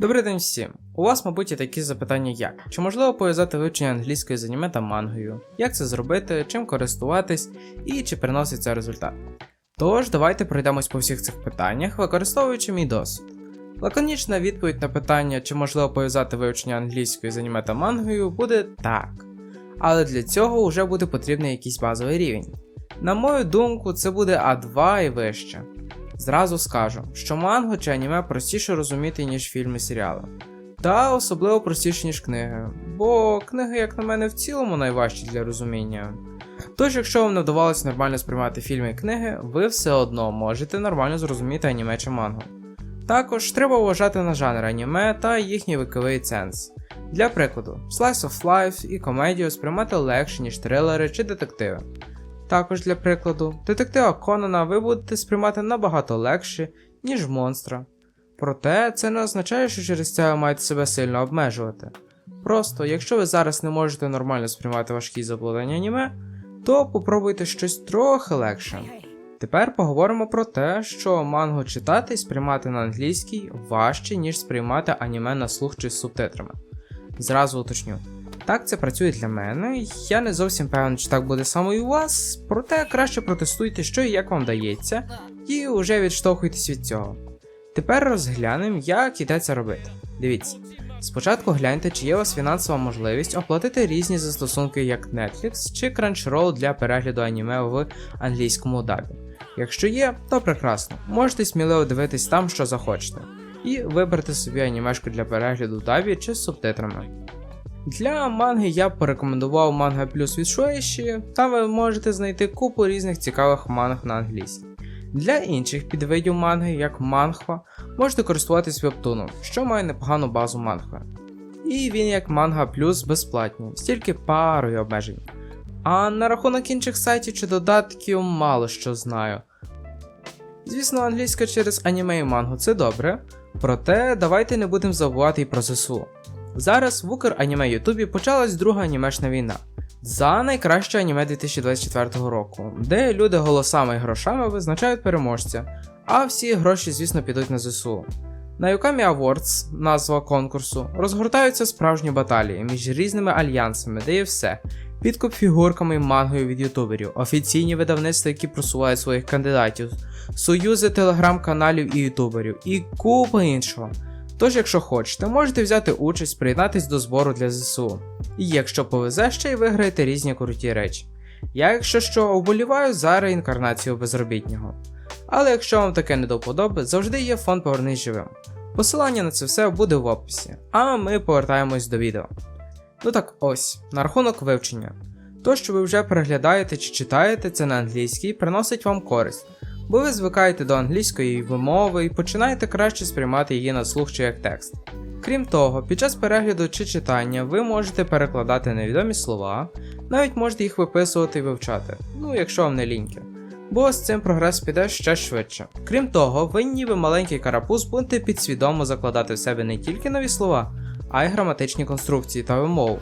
Добрий день всім! У вас, мабуть, є такі запитання як: чи можливо пов'язати вивчення англійської з аніме та мангою? Як це зробити, чим користуватись і чи приносить це результат? Тож, давайте пройдемось по всіх цих питаннях, використовуючи мій досвід. Лаконічна відповідь на питання, чи можливо пов'язати вивчення англійської з аніме та мангою, буде так. Але для цього вже буде потрібний якийсь базовий рівень. На мою думку, це буде А2 і вище. Зразу скажу, що мангу чи аніме простіше розуміти, ніж фільми серіали. Та особливо простіше, ніж книги, бо книги, як на мене, в цілому найважчі для розуміння. Тож, якщо вам не вдавалося нормально сприймати фільми і книги, ви все одно можете нормально зрозуміти аніме чи мангу. Також треба вважати на жанр аніме та їхній віковий сенс. Для прикладу, Slice of Life і комедію сприймати легше, ніж трилери чи детективи. Також для прикладу, детектива Конана ви будете сприймати набагато легше, ніж монстра. Проте це не означає, що через це ви маєте себе сильно обмежувати. Просто, якщо ви зараз не можете нормально сприймати важкі заплутання аніме, то попробуйте щось трохи легше. Тепер поговоримо про те, що мангу читати і сприймати на англійській важче, ніж сприймати аніме на слух чи з субтитрами. Зразу уточню. Так це працює для мене. Я не зовсім певен, чи так буде саме і у вас, проте краще протестуйте, що і як вам дається, і вже відштовхуйтесь від цього. Тепер розглянемо, як іде це робити. Дивіться. Спочатку гляньте, чи є у вас фінансова можливість оплатити різні застосунки, як Netflix чи Crunchyroll для перегляду аніме в англійському дабі. Якщо є, то прекрасно, можете сміливо дивитись там, що захочете, і вибрати собі анімешку для перегляду дабі чи з субтитрами. Для манги я порекомендував Manga Plus від Shueisha, там ви можете знайти купу різних цікавих манг на англійській. Для інших підвидів манги, як мангхва, можете користуватись вебтуном, що має непогану базу мангхви. І він як манга плюс безплатний, стільки парою обмежень. А на рахунок інших сайтів чи додатків мало що знаю. Звісно, англійська через аніме і мангу це добре, проте давайте не будемо забувати і про ЗСУ. Зараз в Укр-аніме Ютубі почалась друга анімешна війна за найкраще аніме 2024 року, де люди голосами і грошами визначають переможця, а всі гроші, звісно, підуть на ЗСУ. На Yukami Awards, назва конкурсу, розгортаються справжні баталії між різними альянсами, де є все. Підкуп фігурками і мангою від ютуберів, офіційні видавництва, які просувають своїх кандидатів, союзи телеграм-каналів і ютуберів, і купа іншого. Тож, якщо хочете, можете взяти участь, приєднатись до збору для ЗСУ. І якщо повезе, ще й виграєте різні круті речі. Я, якщо що, вболіваю за реінкарнацію безробітнього. Але якщо вам таке не до вподоби, завжди є фонд Повернись живим. Посилання на це все буде в описі, а ми повертаємось до відео. Ну так ось, на рахунок вивчення. То, що ви вже переглядаєте чи читаєте це на англійській, приносить вам користь, бо ви звикаєте до англійської вимови і починаєте краще сприймати її на слух чи як текст. Крім того, під час перегляду чи читання ви можете перекладати невідомі слова, навіть можете їх виписувати і вивчати, ну якщо вам не ліньки. Бо з цим прогрес піде ще швидше. Крім того, ви ніби маленький карапуз будете підсвідомо закладати в себе не тільки нові слова, а й граматичні конструкції та вимову.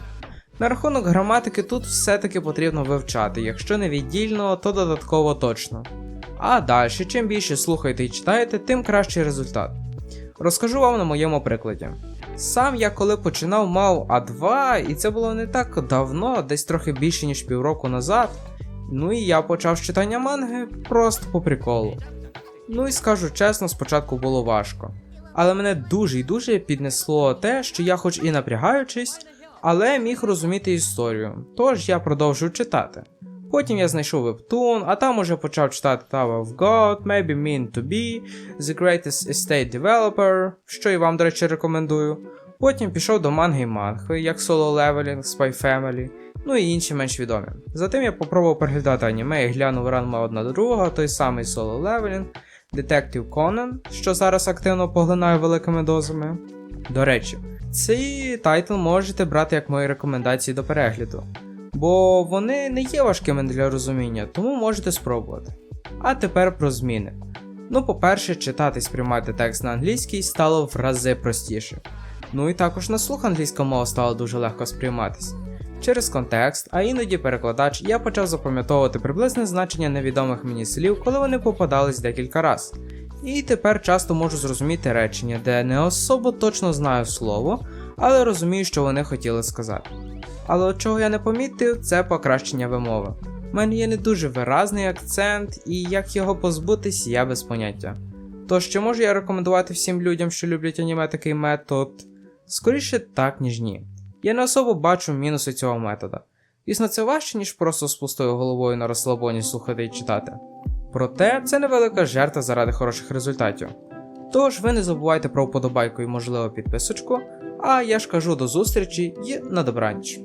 На рахунок граматики тут все-таки потрібно вивчати, якщо не віддільно, то додатково точно. А далі, чим більше слухаєте і читаєте, тим кращий результат. Розкажу вам на моєму прикладі. Сам я коли починав мав А2, і це було не так давно, десь трохи більше ніж півроку назад. Ну і я почав читання манги просто по приколу. Ну і скажу чесно, спочатку було важко. Але мене дуже і дуже піднесло те, що я, хоч і напрягаючись, але міг розуміти історію. Тож я продовжую читати. Потім я знайшов вебтун, а там уже почав читати Tower of God, Maybe Mean to Be, The Greatest Estate Developer, що і вам, до речі, рекомендую. Потім пішов до манги і мангви, як Solo Leveling, Spy Family, ну і інші менш відомі. Затим я попробував переглядати аніме і глянув ранма одна до другого, той самий Solo Leveling, Detective Conan, що зараз активно поглинаю великими дозами. До речі, цей тайтл можете брати як мої рекомендації до перегляду бо вони не є важкими для розуміння, тому можете спробувати. А тепер про зміни. Ну, по-перше, читати і сприймати текст на англійській стало в рази простіше. Ну і також на слух англійська мова стала дуже легко сприйматися. Через контекст, а іноді перекладач, я почав запам'ятовувати приблизне значення невідомих мені слів, коли вони попадались декілька раз. І тепер часто можу зрозуміти речення, де не особо точно знаю слово, але розумію, що вони хотіли сказати. Але от чого я не помітив, це покращення вимови. У мене є не дуже виразний акцент, і як його позбутись, я без поняття. Тож, чи можу я рекомендувати всім людям, що люблять аніме такий метод? Скоріше так, ніж ні. Я не особо бачу мінуси цього метода. Звісно, це важче, ніж просто з пустою головою на розслабоні слухати і читати. Проте це невелика жертва заради хороших результатів. Тож ви не забувайте про вподобайку і можливо підписочку, а я ж кажу до зустрічі і на добраніч.